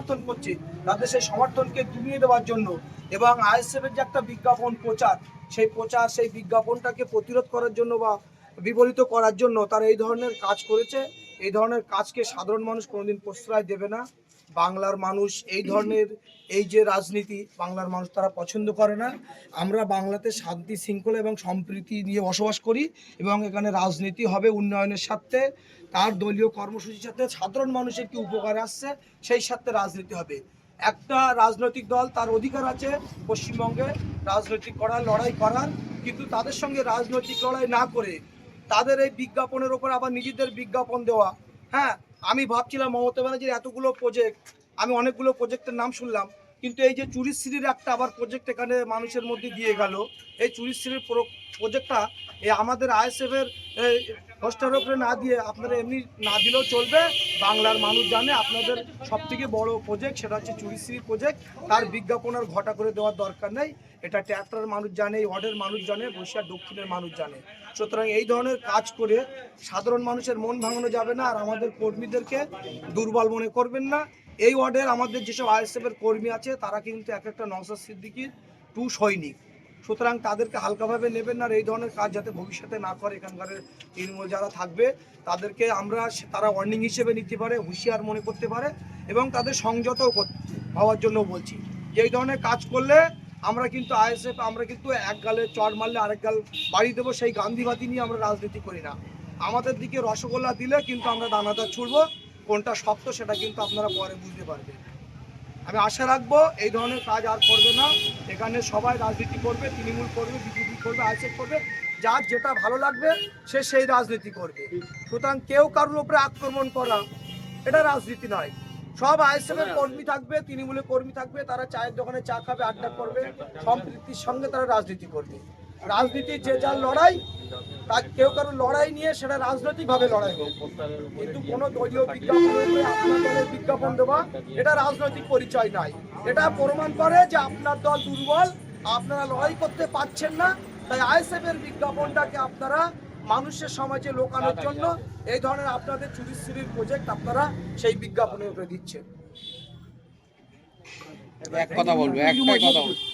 সমর্থন করছে তাদের সেই সমর্থনকে তুলিয়ে দেওয়ার জন্য। এবং আইএসএফের যে একটা বিজ্ঞাপন প্রচার, সেই প্রচার, সেই বিজ্ঞাপনটাকে প্রতিরোধ করার জন্য বা বিপরীত করার জন্য তারা এই ধরনের কাজ করেছে। এই ধরনের কাজকে সাধারণ মানুষ কোনোদিন প্রশ্রয় দেবে না। বাংলার মানুষ এই ধরনের এই যে রাজনীতি, বাংলার মানুষ তারা পছন্দ করে না। আমরা বাংলাতে শান্তি, শৃঙ্খলা এবং সম্প্রীতি নিয়ে বসবাস করি এবং এখানে রাজনীতি হবে উন্নয়নের স্বার্থে। তার দলীয় কর্মসূচির সাথে সাধারণ মানুষের কি উপকার আসছে, সেই স্বার্থে রাজনীতি হবে। একটা রাজনৈতিক দল তার অধিকার আছে পশ্চিমবঙ্গে, রাজনৈতিক করার, লড়াই করার, কিন্তু তাদের সঙ্গে রাজনৈতিক লড়াই না করে তাদের এই বিজ্ঞাপনের ওপর আবার নিজেদের বিজ্ঞাপন দেওয়া। হ্যাঁ আমি ভাবছিলাম মমতা ব্যানার্জির এতগুলো প্রজেক্ট আমি অনেকগুলো প্রজেক্টের নাম শুনলাম, কিন্তু এই যে চুরিশ্রীর একটা আবার প্রজেক্ট এখানে মানুষের মধ্যে দিয়ে গেল, এই চুরিশ্রীর প্রজেক্টটা এই আমাদের আইএসএফ এর পোস্টার উপরে না দিয়ে আপনারা এমনি না দিলেও চলবে। বাংলার মানুষ জানে আপনাদের সব থেকে বড় প্রজেক্ট সেটা হচ্ছে চুরিশ্রীর প্রজেক্ট তার বিজ্ঞাপন আর ঘটা করে দেওয়ার দরকার নেই। এটা ট্যাপটার মানুষ জানে, এই ওয়ার্ডের মানুষ জানে, বসিরহাট দক্ষিণের মানুষ জানে। সুতরাং এই ধরনের কাজ করে সাধারণ মানুষের মন ভাঙানো যাবে না, আর আমাদের কর্মীদেরকে দুর্বল মনে করবেন না। এই ওয়ার্ডের আমাদের যেসব আইএসএফ এর কর্মী আছে, তারা কিন্তু এক একটা নওসাদ সিদ্দিকির টু সৈনিক। সুতরাং তাদেরকে হালকাভাবে নেবেন না এই ধরনের কাজ যাতে ভবিষ্যতে না করে এখানকার তৃণমূল যারা থাকবে, তাদেরকে আমরা তারা ওয়ার্নিং হিসেবে নিতে পারে, হুঁশিয়ার মনে করতে পারে এবং তাদের সংযতও কর- হওয়ার জন্য বলছি। যে এই ধরনের কাজ করলে আমরা কিন্তু আইএসএফ, আমরা কিন্তু এক গালে চড় মারলে আরেক গাল বাড়ি দেবো, সেই গান্ধীবাদী নিয়ে আমরা রাজনীতি করি না। আমাদের দিকে রসগোল্লা দিলে কিন্তু আমরা দানাদার ছুড়বো, কোনটা শক্ত সেটা কিন্তু আপনারা পরে বুঝতে পারবেন। আমি আশা রাখব এই ধরনের কাজ আর করবে না। এখানে সবাই রাজনীতি করবে, তৃণমূল করবে, বিজেপি করবে আইসেফ করবে। যার যেটা ভালো লাগবে, সে সেই রাজনীতি করবে। সুতরাং কেউ কারোর উপরে আক্রমণ করা, এটা রাজনীতি নয়। সব আইএসএফের কর্মী থাকবে, তৃণমূলের কর্মী থাকবে, তারা চায়ের দোকানে চা খাবে, আড্ডা করবে, সম্প্রীতির সঙ্গে তারা রাজনীতি করবে। রাজনীতি যে যার লড়াই তার কেউ কারও লড়াই নিয়ে সেটা রাজনৈতিকভাবে লড়াই হোক। কিন্তু কোনো দলীয় বিজ্ঞাপন বিজ্ঞাপন দেওয়া, এটা রাজনৈতিক পরিচয় নাই এটা প্রমাণ করে যে আপনার দল দুর্বল, আপনারা লড়াই করতে পারছেন না, তাই আইএসএফ এর বিজ্ঞাপনটাকে আপনারা মানুষের সমাজে লোকানোর জন্য এই ধরনের আপনাদের চুরি চুরিশ্রীর প্রজেক্ট আপনারা সেই বিজ্ঞাপনের উপরে দিচ্ছেন। এক কথা বলব, একটাই কথা